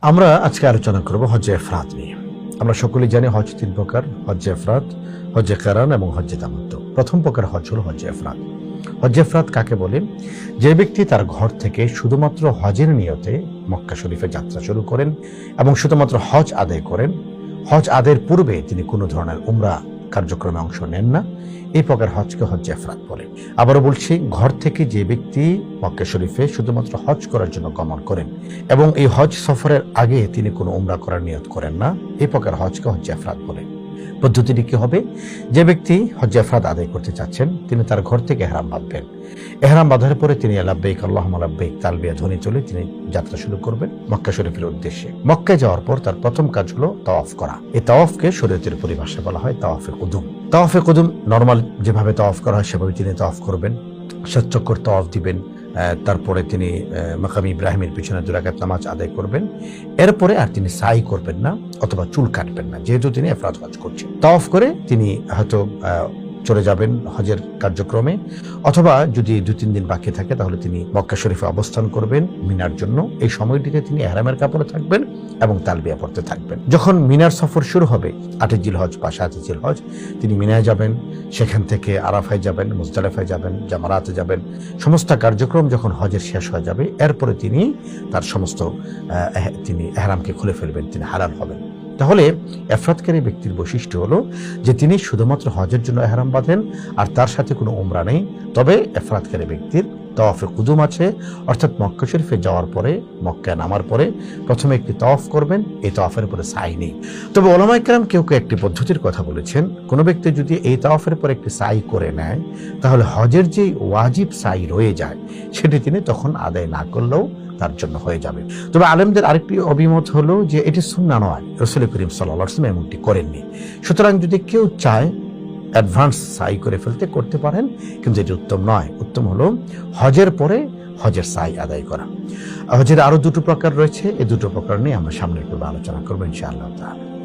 আমরা আজকে আলোচনা করব হজ্জে এফরাত নিয়ে। আমরা সকলেই জানি হজ তিন প্রকার, হজ্জে এফরাত, হজ্জে কারান এবং হজ্জে তামাত্ম। প্রথম প্রকার হজ হল হজ্জে এফরাত। হজ্জে এফরাত কাকে বলে? যে ব্যক্তি তার ঘর থেকে শুধুমাত্র হজের নিয়তে মক্কা শরীফে যাত্রা শুরু করেন এবং শুধুমাত্র হজ আদায় করেন, হজ আদায়ের পূর্বে তিনি কোনো ধরনের উমরা কার্যক্রমে অংশ নেন না। এই প্রকার হজকে হজ জাফরাত বলে। আবারও বলছি, ঘর থেকে যে ব্যক্তি মক্কা শরীফে শুধুমাত্র হজ করার জন্য গমন করেন এবং এই হজ সফরের আগে তিনি কোনো উমরা করার নিয়ত করেন না, এই প্রকার হজকে হজ জাফরাত বলে। পদ্ধতিটি কি হবে? যে ব্যক্তি হজ এফরাত আদায় করতে চাচ্ছেন, তিনি তার ঘর থেকে এহরাম বাঁধবেন। এহরাম বাঁধার পরে তিনি আলাব্বেক আল্লাহ আলাব্বেক তালবিয়া ধ্বনি চলে তিনি যাত্রা শুরু করবেন মক্কা শরীফের উদ্দেশ্যে। মক্কায় যাওয়ার পর তার প্রথম কাজ হলো তাওয়াফ করা। এই তাওয়াফকে শরীয়তের পরিভাষায় বলা হয় তাওয়াফে কুদুম। তাওয়াফে কুদুম নর্মাল যেভাবে তাওয়াফ করা হয়, সেভাবে তিনি তাওয়াফ করবেন। সচ্চক্কর তাওয়াফ দিবেন। তারপরে তিনি মাকামি ইব্রাহিমের পিছনে দুরাকাত নামাজ আদায় করবেন। এরপরে আর তিনি সাই করবেন না, অথবা চুল কাটবেন না, যেহেতু তিনি এফরাত করছেন। তফ করে তিনি হয়তো চলে যাবেন হজের কার্যক্রমে, অথবা যদি দু, তিন দিন বাকি থাকে, তাহলে তিনি মক্কা শরীফে অবস্থান করবেন মিনার জন্য। এই সময়টিতে তিনি এহরামের কাপড়ে থাকবেন এবং তালবিয়া পড়তে থাকবেন। যখন মিনার সফর শুরু হবে আটে জিল হজ বা সাতে জিল হজ তিনি মিনায় যাবেন। সেখান থেকে আরাফায় যাবেন, মুজদালেফায় যাবেন, জামারাতে যাবেন। সমস্ত কার্যক্রম যখন হজের শেষ হয়ে যাবে, এরপরে তিনি তার সমস্ত তিনি এহরামকে খুলে ফেলবেন, তিনি হারাল হবেন। তাহলে এফরাতকারী ব্যক্তির বৈশিষ্ট্য হলো যে তিনি শুধুমাত্র হজের জন্য এহরাম বাঁধেন, আর তার সাথে কোনো উমরা নেই। তবে এফরাতকারী ব্যক্তির তওয়াফে কুদুম আছে, অর্থাৎ মক্কা শরীফে যাওয়ার পরে, মক্কায় নামার পরে প্রথমে একটি তওয়াফ করবেন, এই তওয়াফের পরে সাই নেই। তবে ওলামাইকরাম কেউ কেউ একটি পদ্ধতির কথা বলেছেন, কোনো ব্যক্তি যদি এই তাওয়াফের পরে একটি সাই করে নেয়, তাহলে হজের যে ওয়াজিব সাই রয়ে যায়, সেটি তিনি তখন আদায় না করলেও তার জন্য হয়ে যাবে। তবে আলেমদের আরেকটি অভিমত হলো যে, এটি সুন্না নয়। রসুল করিম সাল্লাম এমনটি করেননি। সুতরাং যদি কেউ চায় অ্যাডভান্স সাই করে ফেলতে, করতে পারেন, কিন্তু এটি উত্তম নয়। উত্তম হলো হজের পরে হজের সাই আদায় করা। হজের আরও দুটো প্রকার রয়েছে। এই দুটো প্রকার নিয়ে আমরা সামনের পর্বে আলোচনা করব ইনশাআল্লাহ তাআলা।